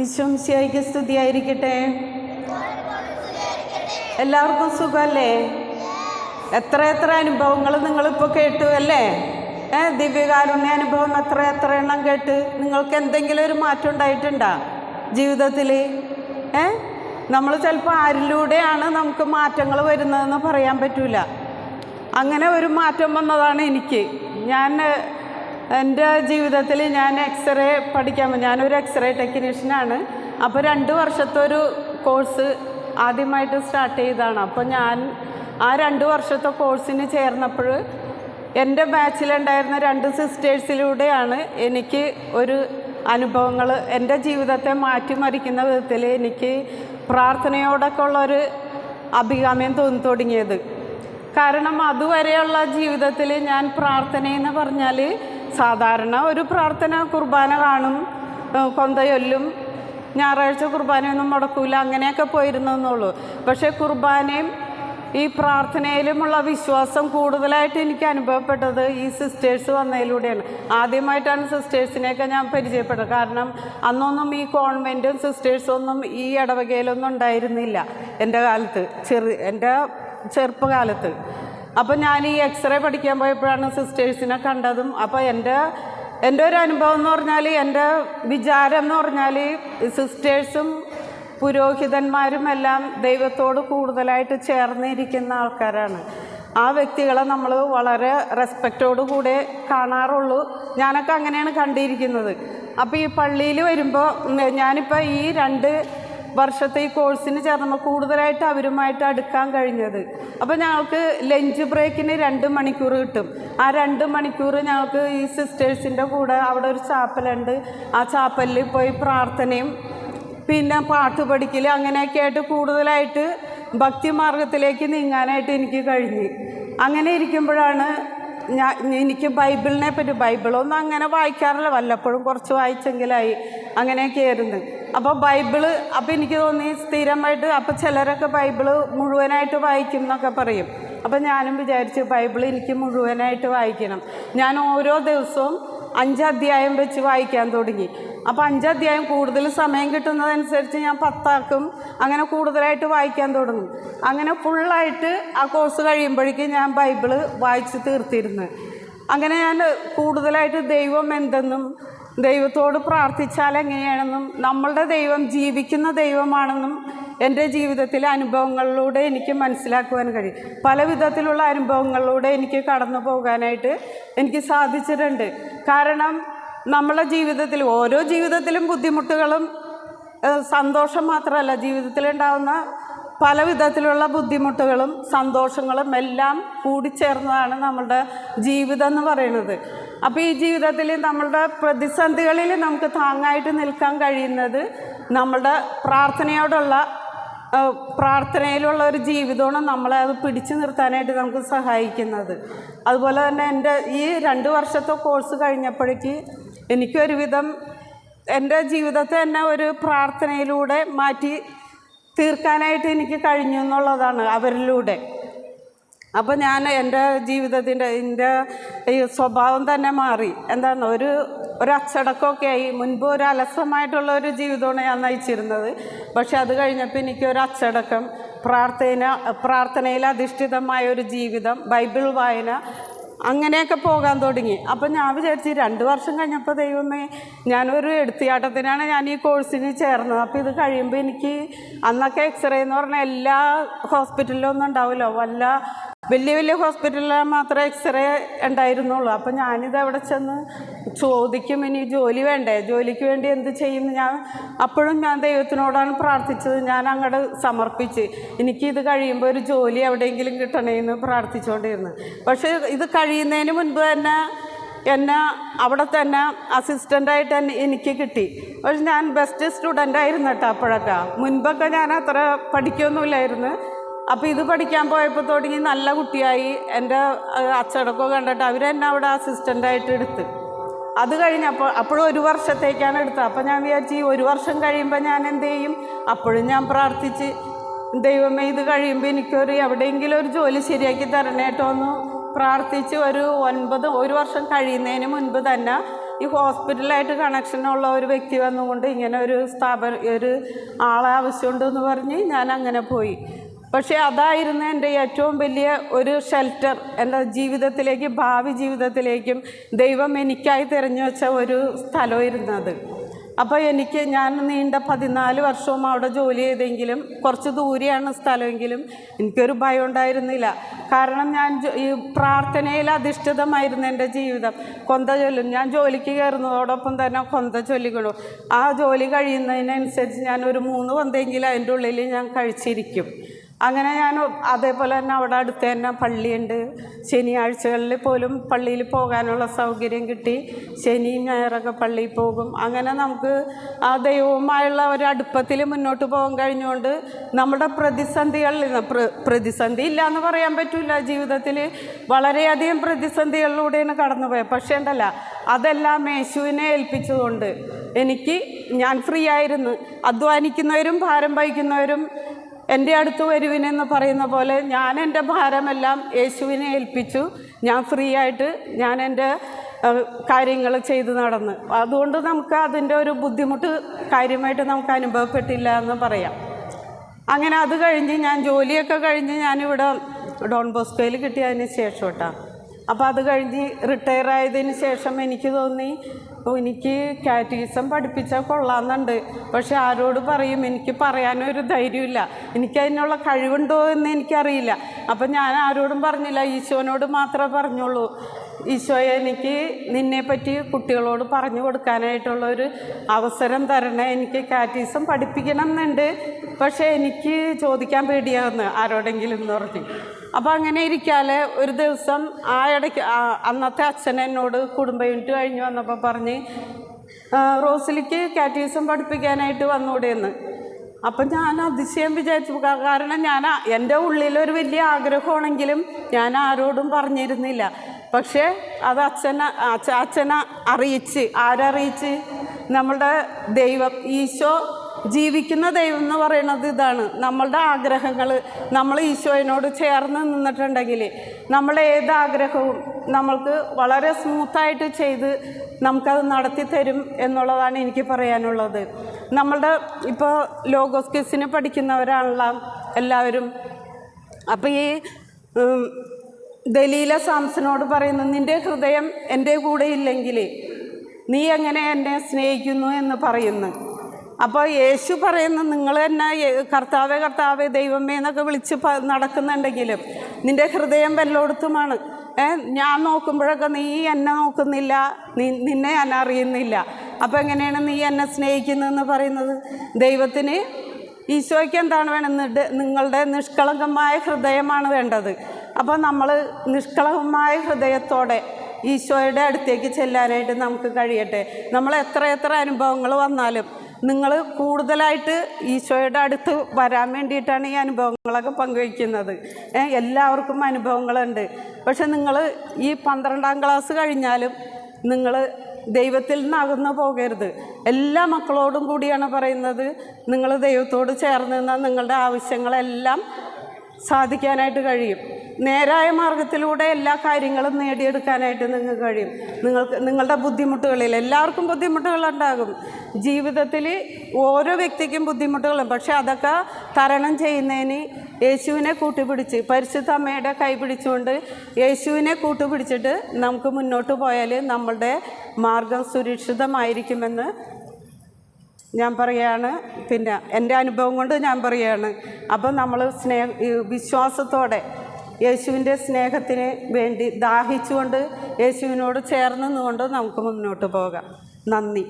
ഈശോംശിയായിക്ക് സ്തുതിയായിരിക്കട്ടെ. എല്ലാവർക്കും സുഖമല്ലേ? എത്ര എത്ര അനുഭവങ്ങൾ നിങ്ങളിപ്പോൾ കേട്ടു അല്ലേ? ഏ ദിവ്യകാരുണ്യ അനുഭവം എത്ര എത്ര എണ്ണം കേട്ട് നിങ്ങൾക്ക് എന്തെങ്കിലും ഒരു മാറ്റം ഉണ്ടായിട്ടുണ്ടോ ജീവിതത്തിൽ ഏ നമ്മൾ ചിലപ്പോൾ ആരിലൂടെയാണ് നമുക്ക് മാറ്റങ്ങൾ വരുന്നതെന്ന് പറയാൻ പറ്റൂല. അങ്ങനെ ഒരു മാറ്റം വന്നതാണ് എനിക്ക്. ഞാൻ എന്റെ ജീവിതത്തിൽ ഞാൻ എക്സ്റേ പഠിക്കാൻ ഞാനൊരു എക്സ്റേ ടെക്നീഷ്യനാണ് അപ്പോൾ രണ്ട് വർഷത്തെ ഒരു കോഴ്സ് ആദ്യമായിട്ട് സ്റ്റാർട്ട് ചെയ്തതാണ്. അപ്പോൾ ഞാൻ ആ രണ്ട് വർഷത്തെ കോഴ്സിന് ചേർന്നപ്പോൾ എന്റെ ബാച്ചിലുണ്ടായിരുന്ന രണ്ട് സിസ്റ്റേഴ്സിലൂടെയാണ് എനിക്ക് ഒരു അനുഭവങ്ങൾ എന്റെ ജീവിതത്തെ മാറ്റിമറിക്കുന്ന വിധത്തിൽ എനിക്ക് പ്രാർത്ഥനയോടൊക്കെ ഉള്ളൊരു അഭികാമ്യം തോന്നി തുടങ്ങിയത്. കാരണം അതുവരെയുള്ള ജീവിതത്തിൽ ഞാൻ പ്രാർത്ഥനയെന്ന് പറഞ്ഞാൽ സാധാരണ ഒരു പ്രാർത്ഥന കുർബാന കാണും കൊന്തയൊല്ലും ഞായറാഴ്ച കുർബാനയൊന്നും മുടക്കൂല അങ്ങനെയൊക്കെ പോയിരുന്നെന്നുള്ളൂ പക്ഷേ കുർബാനയും ഈ പ്രാർത്ഥനയിലുമുള്ള വിശ്വാസം കൂടുതലായിട്ട് എനിക്ക് അനുഭവപ്പെട്ടത് ഈ സിസ്റ്റേഴ്സ് വന്നതിലൂടെയാണ്. ആദ്യമായിട്ടാണ് സിസ്റ്റേഴ്സിനെയൊക്കെ ഞാൻ പരിചയപ്പെട്ടത്. കാരണം അന്നൊന്നും ഈ കോൺവെന്റും സിസ്റ്റേഴ്സും ഒന്നും ഈ ഇടവകയിലൊന്നും ഉണ്ടായിരുന്നില്ല എന്റെ കാലത്ത്. ചെറു എന്റെ ചെറുപ്പകാലത്ത്. അപ്പോൾ ഞാൻ ഈ എക്സ്റേ പഠിക്കാൻ പോയപ്പോഴാണ് സിസ്റ്റേഴ്സിനെ കണ്ടതും. അപ്പോൾ എന്റെ എന്റെ ഒരു അനുഭവം എന്ന് പറഞ്ഞാൽ എന്റെ വിചാരം എന്ന് പറഞ്ഞാൽ സിസ്റ്റേഴ്സും പുരോഹിതന്മാരും എല്ലാം ദൈവത്തോട് കൂടുതലായിട്ട് ചേർന്നിരിക്കുന്ന ആൾക്കാരാണ്. ആ വ്യക്തികളെ നമ്മൾ വളരെ റെസ്പെക്റ്റോടു കൂടെ കാണാറുള്ളൂ. ഞാനൊക്കെ അങ്ങനെയാണ് കണ്ടിരിക്കുന്നത്. അപ്പോൾ ഈ പള്ളിയിൽ വരുമ്പോൾ ഞാനിപ്പോൾ ഈ രണ്ട് വർഷത്തെ ഈ കോഴ്സിന് ചേർന്നപ്പോൾ കൂടുതലായിട്ട് അവരുമായിട്ട് അടുക്കാൻ കഴിഞ്ഞത്. അപ്പോൾ ഞങ്ങൾക്ക് ലഞ്ച് ബ്രേക്കിന് രണ്ട് മണിക്കൂർ കിട്ടും. ആ രണ്ട് മണിക്കൂർ ഞങ്ങൾക്ക് ഈ സിസ്റ്റേഴ്സിന്റെ കൂടെ അവിടെ ഒരു ചാപ്പലുണ്ട്. ആ ചാപ്പലിൽ പോയി പ്രാർത്ഥനയും പിന്നെ പാട്ട് പഠിക്കൽ അങ്ങനെയൊക്കെ ആയിട്ട് കൂടുതലായിട്ട് ഭക്തിമാർഗത്തിലേക്ക് നീങ്ങാനായിട്ട് എനിക്ക് കഴിഞ്ഞു. അങ്ങനെ ഇരിക്കുമ്പോഴാണ് ഞാൻ എനിക്ക് ബൈബിളിനെ പറ്റി ബൈബിളൊന്നും അങ്ങനെ വായിക്കാറില്ല. വല്ലപ്പോഴും കുറച്ച് വായിച്ചെങ്കിലായി അങ്ങനെയൊക്കെ ആയിരുന്നു അപ്പോൾ ബൈബിൾ അപ്പോൾ എനിക്ക് തോന്നി സ്ഥിരമായിട്ട് അപ്പോൾ ചിലരൊക്കെ ബൈബിൾ മുഴുവനായിട്ട് വായിക്കും എന്നൊക്കെ പറയും. അപ്പോൾ ഞാനും വിചാരിച്ചു ബൈബിൾ എനിക്ക് മുഴുവനായിട്ട് വായിക്കണം. ഞാൻ ഓരോ ദിവസവും അഞ്ച് അധ്യായം വെച്ച് വായിക്കാൻ തുടങ്ങി. അപ്പോൾ അഞ്ച് അധ്യായം കൂടുതൽ സമയം കിട്ടുന്നതനുസരിച്ച് ഞാൻ പത്താക്കും അങ്ങനെ കൂടുതലായിട്ട് വായിക്കാൻ തുടങ്ങും. അങ്ങനെ ഫുള്ളായിട്ട് ആ കോഴ്സ് കഴിയുമ്പോഴേക്കും ഞാൻ ബൈബിൾ വായിച്ച് തീർത്തിരുന്നു. അങ്ങനെ ഞാൻ കൂടുതലായിട്ട് ദൈവം എന്തെന്നും ദൈവത്തോട് പ്രാർത്ഥിച്ചാൽ എങ്ങനെയാണെന്നും നമ്മളുടെ ദൈവം ജീവിക്കുന്ന ദൈവമാണെന്നും എന്റെ ജീവിതത്തിലെ അനുഭവങ്ങളിലൂടെ എനിക്ക് മനസ്സിലാക്കുവാൻ കഴിയും. പല വിധത്തിലുള്ള അനുഭവങ്ങളിലൂടെ എനിക്ക് കടന്നു പോകാനായിട്ട് എനിക്ക് സാധിച്ചിട്ടുണ്ട്. കാരണം നമ്മളെ ജീവിതത്തിൽ ഓരോ ജീവിതത്തിലും ബുദ്ധിമുട്ടുകളും സന്തോഷം മാത്രമല്ല ജീവിതത്തിലുണ്ടാകുന്ന പല വിധത്തിലുള്ള ബുദ്ധിമുട്ടുകളും സന്തോഷങ്ങളും എല്ലാം കൂടിച്ചേർന്നതാണ് നമ്മളുടെ ജീവിതം എന്ന് പറയുന്നത്. അപ്പോൾ ഈ ജീവിതത്തിൽ നമ്മളുടെ പ്രതിസന്ധികളിൽ നമുക്ക് താങ്ങായിട്ട് നിൽക്കാൻ കഴിയുന്നത് നമ്മളുടെ പ്രാർത്ഥനയോടുള്ള പ്രാർത്ഥനയിലുള്ള ഒരു ജീവിതമാണ് നമ്മളെ അത് പിടിച്ചു നിർത്താനായിട്ട് നമുക്ക് സഹായിക്കുന്നത്. അതുപോലെ തന്നെ എന്റെ ഈ രണ്ട് വർഷത്തെ കോഴ്സ് കഴിഞ്ഞപ്പോഴേക്ക് എനിക്കൊരുവിധം എന്റെ ജീവിതത്തെ തന്നെ ഒരു പ്രാർത്ഥനയിലൂടെ മാറ്റി തീർക്കാനായിട്ട് എനിക്ക് കഴിഞ്ഞു എന്നുള്ളതാണ് അവരിലൂടെ. അപ്പോൾ ഞാൻ എന്റെ ജീവിതത്തിന്റെ എന്റെ ഈ സ്വഭാവം തന്നെ മാറി. എന്താണ് ഒരു ഒരു അച്ചടക്കമൊക്കെ ആയി. മുൻപ് ഒരു അലസമായിട്ടുള്ള ഒരു ജീവിതമാണ് ഞാൻ നയിച്ചിരുന്നത്. പക്ഷെ അത് കഴിഞ്ഞപ്പോൾ എനിക്ക് ഒരു അച്ചടക്കം പ്രാർത്ഥന പ്രാർത്ഥനയിൽ അധിഷ്ഠിതമായ ഒരു ജീവിതം ബൈബിൾ വായന അങ്ങനെയൊക്കെ പോകാൻ തുടങ്ങി. അപ്പം ഞാൻ വിചാരിച്ച് രണ്ട് വർഷം കഴിഞ്ഞപ്പോൾ ദൈവമേ ഞാനൊരു എടുത്തിയാട്ടത്തിനാണ് ഞാൻ ഈ കോഴ്സിന് ചേർന്നത്. അപ്പോൾ ഇത് കഴിയുമ്പോൾ എനിക്ക് അന്നൊക്കെ എക്സ്റേ എന്ന് പറഞ്ഞാൽ എല്ലാ ഹോസ്പിറ്റലിലും ഒന്നും ഉണ്ടാവില്ല. വല്ല വലിയ വലിയ ഹോസ്പിറ്റലിൽ മാത്രമേ എക്സ്റേ ഉണ്ടായിരുന്നുള്ളൂ. അപ്പം ഞാനിത് അവിടെ ചെന്ന് ചോദിക്കും ഇനി ജോലി വേണ്ടേ? ജോലിക്ക് വേണ്ടി എന്ത് ചെയ്യും? ഞാൻ അപ്പോഴും ഞാൻ ദൈവത്തിനോടാണ് പ്രാർത്ഥിച്ചത്. ഞാൻ അങ്ങോട്ട് സമർപ്പിച്ച്. എനിക്കിത് കഴിയുമ്പോൾ ഒരു ജോലി എവിടെയെങ്കിലും കിട്ടണേന്ന് പ്രാർത്ഥിച്ചുകൊണ്ടിരുന്നു പക്ഷേ ഇത് കഴിയുന്നതിന് മുൻപ് തന്നെ എന്നെ അവിടെ തന്നെ അസിസ്റ്റന്റായിട്ട് എന്നെ എനിക്ക് കിട്ടി. പക്ഷെ ഞാൻ ബെസ്റ്റ് സ്റ്റുഡന്റ് ആയിരുന്നു കേട്ടോ അപ്പോഴൊക്കെ. മുൻപൊക്കെ ഞാൻ അത്ര പഠിക്കൊന്നുമില്ലായിരുന്നു. അപ്പോൾ ഇത് പഠിക്കാൻ പോയപ്പോൾ തുടങ്ങി നല്ല കുട്ടിയായി എന്റെ അച്ചടക്കം കണ്ടിട്ട് അവരെന്നെ അവിടെ അസിസ്റ്റന്റായിട്ട് എടുത്ത്. അത് കഴിഞ്ഞപ്പോൾ അപ്പോഴും ഒരു വർഷത്തേക്കാണ് എടുത്തത്. അപ്പോൾ ഞാൻ വിചാരിച്ചു ഈ ഒരു വർഷം കഴിയുമ്പോൾ ഞാൻ എന്ത് ചെയ്യും? അപ്പോഴും ഞാൻ പ്രാർത്ഥിച്ച് ദൈവമേ ഇത് കഴിയുമ്പോൾ എനിക്കൊരു എവിടെയെങ്കിലും ഒരു ജോലി ശരിയാക്കി തരണേ കേട്ടോ എന്ന് പ്രാർത്ഥിച്ച് ഒരു ഒൻപത് ഒരു വർഷം കഴിയുന്നതിന് മുൻപ് തന്നെ ഈ ഹോസ്പിറ്റലായിട്ട് കണക്ഷനുള്ള ഒരു വ്യക്തി വന്നുകൊണ്ട് ഇങ്ങനെ ഒരു സ്ഥാപന ഒരു ആളെ ആവശ്യമുണ്ടെന്ന് പറഞ്ഞ് ഞാൻ അങ്ങനെ പോയി. പക്ഷേ അതായിരുന്നു എന്റെ ഏറ്റവും വലിയ ഒരു ഷെൽട്ടർ എന്റെ ജീവിതത്തിലേക്കും ഭാവി ജീവിതത്തിലേക്കും ദൈവം എനിക്കായി തിരഞ്ഞു വെച്ച ഒരു സ്ഥലമായിരുന്നത് അപ്പോൾ എനിക്ക് ഞാൻ നീണ്ട പതിനാല് വർഷവും അവിടെ ജോലി ചെയ്തെങ്കിലും കുറച്ച് ദൂരെയാണ് സ്ഥലമെങ്കിലും എനിക്കൊരു ഭയം ഉണ്ടായിരുന്നില്ല. കാരണം ഞാൻ ഈ പ്രാർത്ഥനയിൽ അധിഷ്ഠിതമായിരുന്നു എന്റെ ജീവിതം. കൊന്ത ചൊല്ലും ഞാൻ ജോലിക്ക് കയറുന്നതോടൊപ്പം തന്നെ കൊന്ത ചൊല്ലിക്കൊള്ളു. ആ ജോലി കഴിയുന്നതിനനുസരിച്ച് ഞാൻ ഒരു മൂന്ന് കൊന്തെങ്കിലും അതിന്റെ ഉള്ളിൽ ഞാൻ കഴിച്ചിരിക്കും. അങ്ങനെ ഞാൻ അതേപോലെ തന്നെ അവിടെ അടുത്ത് തന്നെ പള്ളിയുണ്ട്. ശനിയാഴ്ചകളിൽ പോലും പള്ളിയിൽ പോകാനുള്ള സൗകര്യം കിട്ടി. ശനിയും ഞായറൊക്കെ പള്ളിയിൽ പോകും. അങ്ങനെ നമുക്ക് ആ ദൈവവുമായുള്ള ഒരു അടുപ്പത്തിൽ മുന്നോട്ട് പോകാൻ കഴിഞ്ഞുകൊണ്ട് നമ്മുടെ പ്രതിസന്ധികളിൽ നിന്ന് പ്ര പ്രതിസന്ധി ഇല്ല എന്ന് പറയാൻ പറ്റില്ല ജീവിതത്തിൽ വളരെയധികം പ്രതിസന്ധികളിലൂടെയാണ് കടന്നുപോയത് പക്ഷേ ഉണ്ടല്ല അതെല്ലാം യേശുവിനെ ഏൽപ്പിച്ചതുകൊണ്ട് എനിക്ക് ഞാൻ ഫ്രീ ആയിരുന്നു. അധ്വാനിക്കുന്നവരും ഭാരം വഹിക്കുന്നവരും എന്റെ അടുത്ത് വരുവിനെന്ന് പറയുന്ന പോലെ ഞാൻ എന്റെ ഭാരമെല്ലാം യേശുവിനെ ഏൽപ്പിച്ചു. ഞാൻ ഫ്രീ ആയിട്ട് ഞാൻ എന്റെ കാര്യങ്ങൾ ചെയ്ത് നടന്ന്. അതുകൊണ്ട് നമുക്ക് അതിന്റെ ഒരു ബുദ്ധിമുട്ട് കാര്യമായിട്ട് നമുക്ക് അനുഭവപ്പെട്ടില്ല എന്ന് പറയാം. അങ്ങനെ അത് കഴിഞ്ഞ് ഞാൻ ജോലിയൊക്കെ കഴിഞ്ഞ് ഞാനിവിടെ ഡോൺ ബോസ്കോയിൽ കിട്ടിയതിന് ശേഷം കേട്ടോ. അപ്പോൾ അത് കഴിഞ്ഞ് റിട്ടയർ ആയതിന് ശേഷം എനിക്ക് തോന്നി ഓ എനിക്ക് കാറ്റീസം പഠിപ്പിച്ചാൽ കൊള്ളാമെന്നുണ്ട്. പക്ഷെ ആരോട് പറയും? എനിക്ക് പറയാനൊരു ധൈര്യമില്ല. എനിക്കതിനുള്ള കഴിവുണ്ടോ എന്ന് എനിക്കറിയില്ല. അപ്പം ഞാൻ ആരോടും പറഞ്ഞില്ല. ഈശോനോട് മാത്രമേ പറഞ്ഞുള്ളൂ. ഈശോയെ എനിക്ക് നിന്നെപ്പറ്റി കുട്ടികളോട് പറഞ്ഞു കൊടുക്കാനായിട്ടുള്ള ഒരു അവസരം തരണേ. എനിക്ക് കാറ്റീസം പഠിപ്പിക്കണം എന്നുണ്ട് പക്ഷേ എനിക്ക് ചോദിക്കാൻ പേടിയാകുന്നു ആരോടെങ്കിലും എന്ന് പറഞ്ഞു. അപ്പോൾ അങ്ങനെ ഇരിക്കാതെ ഒരു ദിവസം ആ ഇടയ്ക്ക് അന്നത്തെ അച്ഛൻ എന്നോട് കുടുംബ യൂണിറ്റ് കഴിഞ്ഞ് വന്നപ്പോൾ പറഞ്ഞ് "ആ, റോസിലിക്ക് കാറ്റീസം പഠിപ്പിക്കാനായിട്ട് വന്നൂടെയെന്ന് അപ്പം ഞാൻ അതിശയം വിചാരിച്ചു. കാരണം ഞാൻ എന്റെ ഉള്ളിലൊരു വലിയ ആഗ്രഹമാണെങ്കിലും ഞാൻ ആരോടും പറഞ്ഞിരുന്നില്ല. പക്ഷേ അത് അച്ഛനെ അച്ഛ- അച്ഛനെ അറിയിച്ച് ആരറിയിച്ച് നമ്മളുടെ ദൈവം ഈശോ ജീവിക്കുന്ന ദൈവം എന്ന് പറയുന്നത് ഇതാണ്. നമ്മളുടെ ആഗ്രഹങ്ങൾ നമ്മൾ ഈശോയിനോട് ചേർന്ന് നിന്നിട്ടുണ്ടെങ്കിൽ നമ്മളെ ഏത് ആഗ്രഹവും നമ്മൾക്ക് വളരെ സ്മൂത്തായിട്ട് ചെയ്ത് നമുക്കത് നടത്തി തരും എന്നുള്ളതാണ് എനിക്ക് പറയാനുള്ളത്. നമ്മളുടെ ഇപ്പോൾ ലോഗോസ് ക്വിസിന് പഠിക്കുന്നവരാണല്ലോ എല്ലാവരും. അപ്പോൾ ഈ ദലീല സാംസനോട് പറയുന്നു നിന്റെ ഹൃദയം എന്റെ കൂടെ ഇല്ലെങ്കിൽ നീ എങ്ങനെ എന്നെ സ്നേഹിക്കുന്നു? എന്ന് പറയുന്നു. അപ്പോൾ യേശു പറയുന്ന നിങ്ങൾ തന്നെ കർത്താവേ കർത്താവേ ദൈവമേ എന്നൊക്കെ വിളിച്ച് നടക്കുന്നുണ്ടെങ്കിലും നിന്റെ ഹൃദയം വല്ലോടത്തുമാണ്. ഞാൻ നോക്കുമ്പോഴൊക്കെ നീ എന്നെ നോക്കുന്നില്ല നിന്നെ ഞാൻ അറിയുന്നില്ല. അപ്പോൾ എങ്ങനെയാണ് നീ എന്നെ സ്നേഹിക്കുന്നതെന്ന് പറയുന്നത്? ദൈവത്തിന് ഈശോയ്ക്ക് എന്താണ് വേണ്ടത്? നിങ്ങളുടെ നിഷ്കളങ്കമായ ഹൃദയമാണ് വേണ്ടത്. അപ്പോൾ നമ്മൾ നിഷ്കളങ്കമായ ഹൃദയത്തോടെ ഈശോയുടെ അടുത്തേക്ക് ചെല്ലാനായിട്ട് നമുക്ക് കഴിയട്ടെ. നമ്മൾ എത്ര എത്ര അനുഭവങ്ങൾ വന്നാലും നിങ്ങൾ കൂടുതലായിട്ട് ഈശോയുടെ അടുത്ത് വരാൻ വേണ്ടിയിട്ടാണ് ഈ അനുഭവങ്ങളൊക്കെ പങ്കുവയ്ക്കുന്നത്. എല്ലാവർക്കും അനുഭവങ്ങളുണ്ട്. പക്ഷെ നിങ്ങൾ ഈ പന്ത്രണ്ടാം ക്ലാസ് കഴിഞ്ഞാലും നിങ്ങൾ ദൈവത്തിൽ നിന്ന് അകന്നു പോകരുത്. എല്ലാ മക്കളോടും കൂടിയാണ് പറയുന്നത് നിങ്ങൾ ദൈവത്തോട് ചേർന്ന് നിന്നാൽ നിങ്ങളുടെ ആവശ്യങ്ങളെല്ലാം സാധിക്കാനായിട്ട് കഴിയും. നേരായ മാർഗത്തിലൂടെ എല്ലാ കാര്യങ്ങളും നേടിയെടുക്കാനായിട്ട് നിങ്ങൾക്ക് കഴിയും. നിങ്ങൾക്ക് നിങ്ങളുടെ ബുദ്ധിമുട്ടുകളിൽ എല്ലാവർക്കും ബുദ്ധിമുട്ടുകളുണ്ടാകും ജീവിതത്തിൽ ഓരോ വ്യക്തിക്കും ബുദ്ധിമുട്ടുകളും. പക്ഷേ അതൊക്കെ തരണം ചെയ്യുന്നതിന് യേശുവിനെ കൂട്ടുപിടിച്ച് പരിശുദ്ധ അമ്മയുടെ കൈ പിടിച്ചുകൊണ്ട് യേശുവിനെ കൂട്ടുപിടിച്ചിട്ട് നമുക്ക് മുന്നോട്ട് പോയാൽ നമ്മളുടെ മാർഗം സുരക്ഷിതമായിരിക്കുമെന്ന് ഞാൻ പറയാണ് പിന്നെ എന്റെ അനുഭവം കൊണ്ട് ഞാൻ പറയാണ് അപ്പം നമ്മൾ സ്നേഹ വിശ്വാസത്തോടെ യേശുവിന്റെ സ്നേഹത്തിന് വേണ്ടി ദാഹിച്ചുകൊണ്ട് യേശുവിനോട് ചേർന്ന് നിന്നുകൊണ്ട് നമുക്ക് മുന്നോട്ട് പോകാം. നന്ദി.